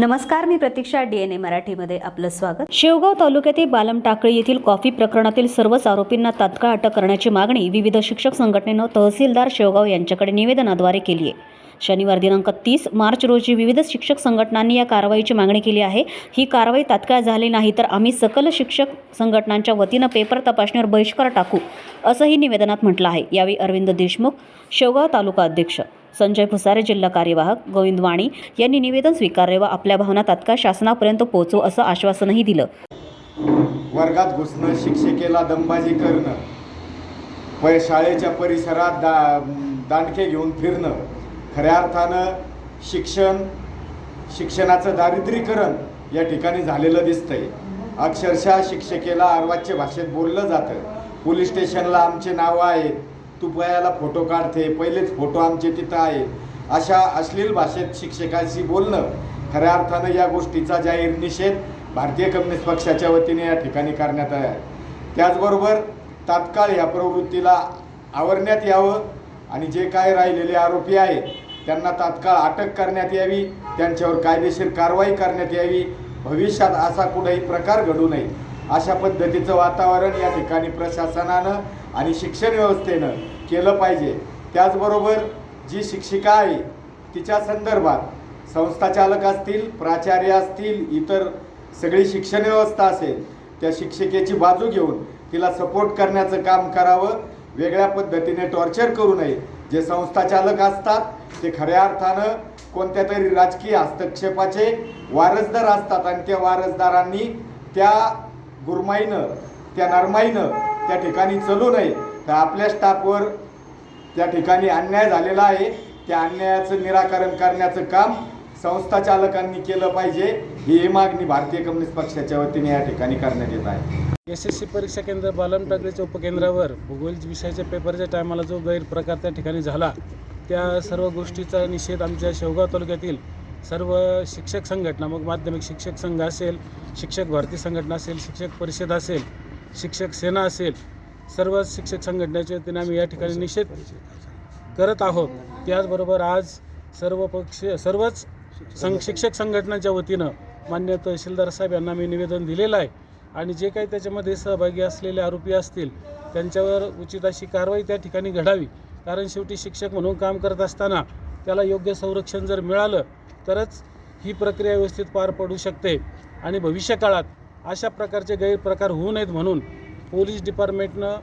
नमस्कार मी प्रतीक्षा डीएनए मराठीमध्ये आपलं स्वागत. शेवगाव तालुक्यातील बालम टाकळी येथील कॉफी प्रकरणातील सर्वच आरोपींना तात्काळ अटक करण्याची मागणी विविध शिक्षक संघटनेनं तहसीलदार शेवगाव यांच्याकडे निवेदनाद्वारे केली आहे. शनिवार दिनांक तीस मार्च रोजी विविध शिक्षक संघटनांनी या कारवाईची मागणी केली आहे. ही कारवाई तात्काळ झाली नाही तर आम्ही सकल शिक्षक संघटनांच्या वतीनं पेपर तपासणीवर बहिष्कार टाकू असंही निवेदनात म्हटलं आहे. यावेळी अरविंद देशमुख शेवगाव तालुका अध्यक्ष. संजय भुसारे जिल्हा कार्यवाहक गोविंद वाणी यांनी निवेदन स्वीकारले व आपल्या भावना तात्काळ शासनापर्यंत पोहोचू असं आश्वासनही दिलं. वर्गात घुसणं शिक्षिकेला दंबाजी करणं प शाळेच्या परिसरात दा दांडके घेऊन फिरणं खऱ्या अर्थानं शिक्षण शिक्षणाचं दारिद्रीकरण या ठिकाणी झालेलं दिसतंय. अक्षरशः शिक्षिकेला अर्वाच्य भाषेत बोललं जातं. पोलीस स्टेशनला आमचे नावं आहेत तू पयाला फोटो काढते पहिलेच फोटो आमचे तिथं आहे अशा अश्लील भाषेत शिक्षकांशी बोलणं खऱ्या अर्थानं या गोष्टीचा जाहीर निषेध भारतीय कम्युनिस्ट पक्षाच्या वतीने या ठिकाणी करण्यात आहे. त्याचबरोबर तात्काळ या प्रवृत्तीला आवरण्यात यावं आणि जे काय राहिलेले आरोपी आहेत त्यांना तात्काळ अटक करण्यात यावी त्यांच्यावर कायदेशीर कारवाई करण्यात यावी. भविष्यात असा कुठेही प्रकार घडू नये. अशा पद्धतीचं वातावरण या ठिकाणी प्रशासनानं आणि शिक्षण व्यवस्थेनं केलं पाहिजे. त्याचबरोबर जी शिक्षिका आहे तिच्या संदर्भात संस्थाचालक असतील प्राचार्य असतील इतर सगळी शिक्षण व्यवस्था असेल त्या शिक्षिकेची बाजू घेऊन तिला सपोर्ट करण्याचं काम करावं वेगळ्या पद्धतीने टॉर्चर करू नये. जे संस्थाचालक असतात ते खऱ्या अर्थानं कोणत्या तरी राजकीय हस्तक्षेपाचे वारसदार असतात आणि त्या वारसदारांनी त्या गुरमाईनं त्या नरमाईनं त्या ठिकाणी चलू नये. तर आपल्या स्टाफवर त्या ठिकाणी अन्याय झालेला आहे. त्या अन्यायाचं निराकरण करण्याचं काम संस्था चालकांनी केलं पाहिजे. ही मागणी भारतीय कम्युनिस्ट पक्षाच्या वतीने या ठिकाणी करण्यात येत आहे. एस एस सी परीक्षा केंद्र बालम टाकळीच्या उपकेंद्रावर भूगोल विषयाच्या पेपरच्या टायमाला जो गैरप्रकार त्या ठिकाणी झाला त्या सर्व गोष्टीचा निषेध आमच्या शेवगाव तालुक्यातील सर्व शिक्षक संघटना मग माध्यमिक शिक्षक संघ असेल शिक्षक भारती संघटना असेल शिक्षक परिषद असेल शिक्षक सेना असेल सर्व शिक्षक संघटनेच्या वतीने आम्ही या ठिकाणी निषेध करत आहोत. त्याचबरोबर आज सर्व पक्ष सर्वच सं शिक्षक संघटनांच्या वतीनं मान्य तहसीलदार साहेब यांना मी निवेदन दिलेलं आहे. आणि जे काही त्याच्यामध्ये सहभागी असलेले आरोपी असतील त्यांच्यावर उचित अशी कारवाई त्या ठिकाणी घडावी. कारण शेवटी शिक्षक म्हणून काम करत असताना त्याला योग्य संरक्षण जर मिळालं तरच ही प्रक्रिया व्यवस्थित पार पडू शकते. आणि भविष्यकाळात अशा प्रकारचे गैरप्रकार होऊ नयेत म्हणून पोलीस डिपार्टमेंटनं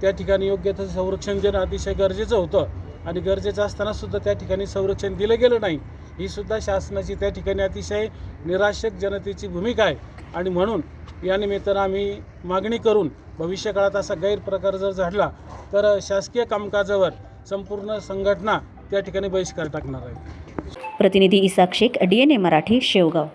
त्या ठिकाणी योग्य तसं संरक्षण देणं अतिशय गरजेचं होतं. आणि गरजेचं असतानासुद्धा त्या ठिकाणी संरक्षण दिलं गेलं नाही. ही सुद्धा शासनाची त्या ठिकाणी अतिशय निराशक जनतेची भूमिका आहे. आणि म्हणून या निमित्तानं आम्ही मागणी करून भविष्यकाळात असा गैरप्रकार जर झाडला तर शासकीय कामकाजावर संपूर्ण संघटना त्या ठिकाणी बहिष्कार टाकणार आहे. प्रतिनिधी इसाक शेख डीएनए मराठी शेवगाव.